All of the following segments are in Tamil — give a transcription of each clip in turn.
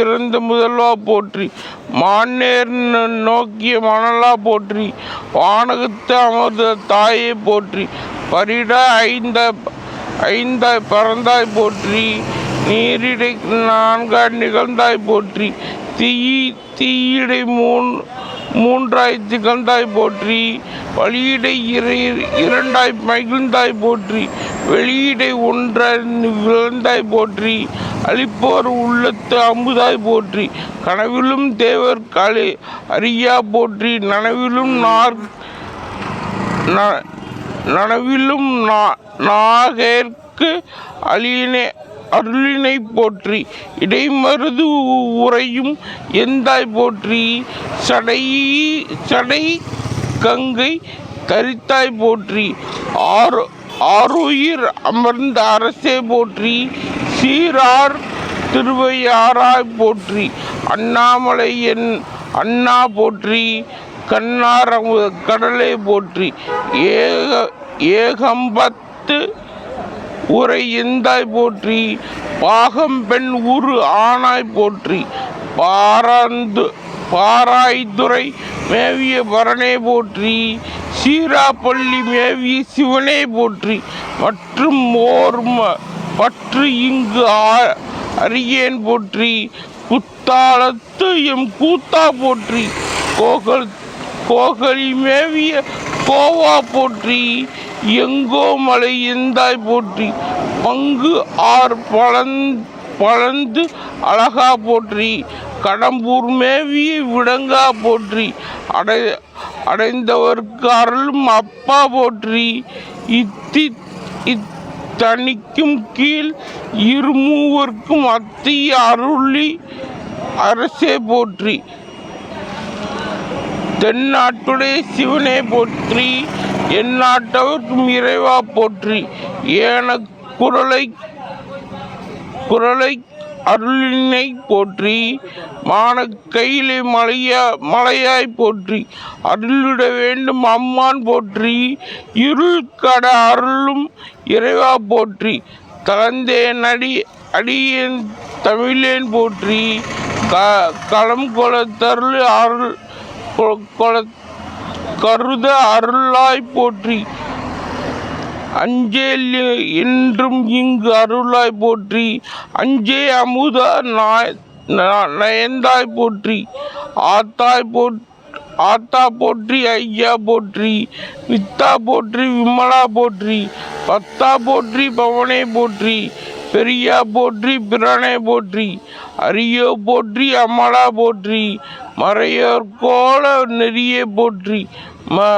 இறந்த முதல்வா போற்றி. மான்னேர் நோக்கிய மணலா போற்றி. வானகத்து அமர்ந்த தாயை போற்றி. பரிட ஐந்த ஐந்தாய் பறந்தாய் போற்றி. நீரிடை நான்காய் நிகழ்ந்தாய் போற்றி. தீ தீயிடை மூன் மூன்றாய் திகழ்ந்தாய் போற்றி. வழியிடை இரு இரண்டாய் மகிழ்ந்தாய் போற்றி. வெளியீடை ஒன்றாய் விழுந்தாய் போற்றி அளிப்போர் உள்ளத்து அமுதாய் போற்றி கனவிலும் தேவர் காலே அரியா போற்றி நனவிலும் நார் ந- நனவிலும் நா- நாகேற்கு அழியினே அருளினை போற்றி இடைமருது உறையும் எந்தாய் போற்றி சடை சடை கங்கை தரித்தாய் போற்றி ஆரோ ஆறுயிர் அமர்ந்த அரசே போற்றி சீரார் திருவையாராய் போற்றி அண்ணாமலை என் அண்ணா போற்றி கண்ணார் கடலை போற்றி ஏக ஏகம்பத்து உரை எந்தாய் போற்றி பாகம் பெண் உரு ஆணாய் போற்றி பாராந்து பாராய்துறை மேவிய பரணே போற்றி சீராப்பள்ளி மேவி சிவனை போற்றி மற்றும் ஓர் பற்று இங்கு ஆ- போற்றி குத்தாலத்து எம் கூத்தா போற்றி கோகல் கோகலி மேவிய கோவா போற்றி எங்கோ மலை எந்தாய் போற்றி பங்கு ஆர் பழந் பழந்து அழகா போற்றி கடம்பூர் மேவிய விடங்கா போற்றி. அடை அடைந்தவர்க்கு அருளும் அப்பா போற்றி. இத்தி இத்தனிக்கும் கீழ் இருமூவர்க்கும் அத்திய அருளி அரசே போற்றி. தென்னாட்டுடைய சிவனே போற்றி. என் நாட்டவர்க்கும் இறைவா போற்றி. ஏன குரலை குரலை அருளினை போற்றி மான கையிலே மலையா மலையாய் போற்றி அருளிட வேண்டும் அம்மான் போற்றி இருள் கட அருளும் இறைவா போற்றி தளந்தேன் அடி அடியேன் தமிழேன் போற்றி க களம் கொளத்தருள் அருள் கொ- கொல கருத அருளாய் போற்றி அஞ்சேல் என்றும் இங்கு அருளாய் போற்றி அஞ்சே அமுத நாய் நயந்தாய் போற்றி ஆத்தாய் போட் ஆத்தா போற்றி ஐயா போற்றி வித்தா போற்றி விமலா போற்றி பத்தா போற்றி பவனே போற்றி பெரியா போற்றி பிரானே போற்றி அரியோ போற்றி அமலா போற்றி மறையோர் கோல நெறியே போற்றி ம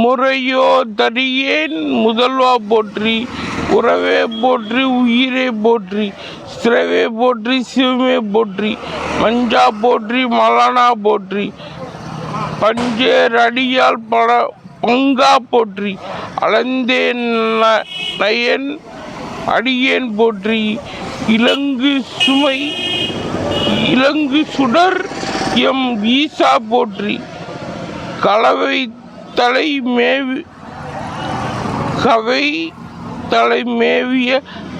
முறையோ தடியேன் முதல்வா போற்றி உறவே போற்றி உயிரே போற்றி சிறவே போற்றி சிவமே போற்றி மஞ்சா போற்றி மலானா போற்றி பஞ்சேர் அடியால் பல பங்கா போற்றி அளந்தேன் ந- நயன் அடியேன் போற்றி இலங்கு சுமை இலங்கு சுடர் எம் ஈசா போற்றி கலவை தலைமேவி கவை தலைமேவிய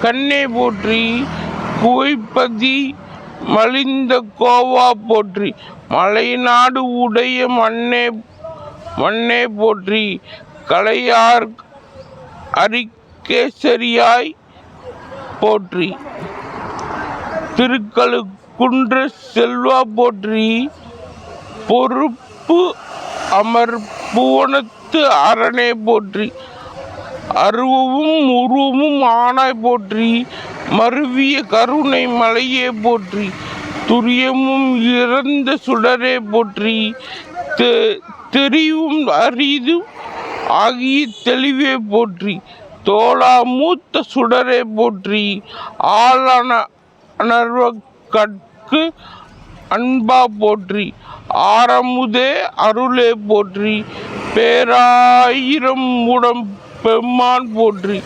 கண்ணே போற்றி குவைப்பதி மலிந்த கோவா போற்றி மலைநாடு உடைய மண்ணே மண்ணே போற்றி கலையார் அரிக்கேசரியாய் போற்றி திருக்கழுக்குன்ற செல்வா போற்றி பொறுப்பு அமர் புவனத்து அரணே போற்றி. அருவவும் உருவமும் ஆனாய் போற்றி. மருவிய கருணை மலையே போற்றி. துரியமும் இறந்த சுடரே போற்றி. தெ- தெரிவும் அரிதும் ஆகிய தெளிவே போற்றி. தோளா மூத்த சுடரே போற்றி. ஆளான அனர்வ கற்கு அன்பா போற்றி. ஆரமுதே அருளே போற்றி. பேராயிரம் உடம் பெம்மான் போற்றி.